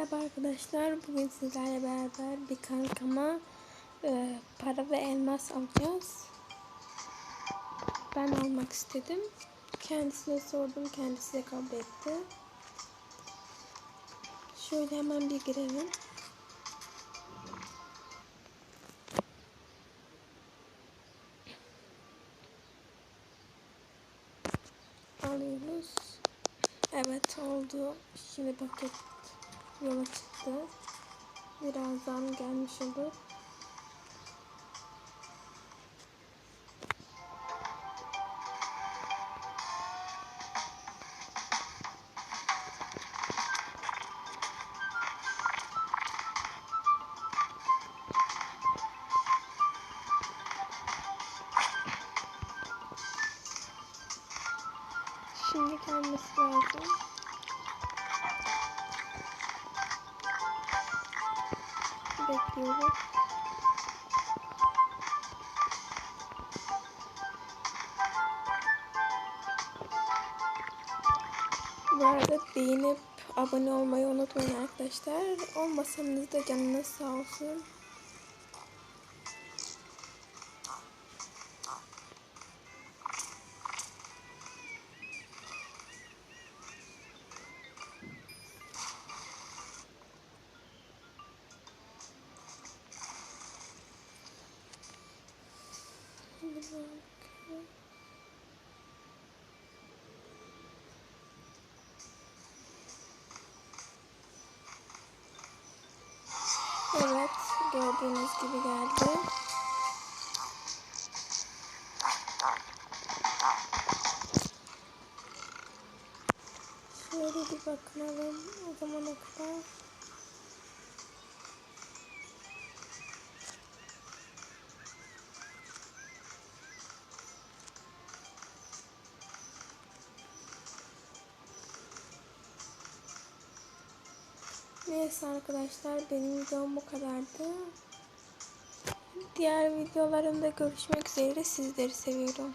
Merhaba arkadaşlar. Bugün sizlerle beraber bir kankama e, para ve elmas alacağız. Ben almak istedim. Kendisine sordum. Kendisi de kabul etti. Şöyle hemen bir girelim. Alıyoruz. Evet oldu. Şimdi paket yola çıktı. Birazdan gelmiş olur. Şimdi gelmesi lazım. Bekliyoruz. Bu arada beğenip abone olmayı unutmayın arkadaşlar. Olmasanız da canınız sağ olsun. Evet, gördüğünüz gibi geldi. Şöyle bir bakalım o zamana kadar. Neyse arkadaşlar benim videom bu kadardı. Diğer videolarımda görüşmek üzere sizleri seviyorum.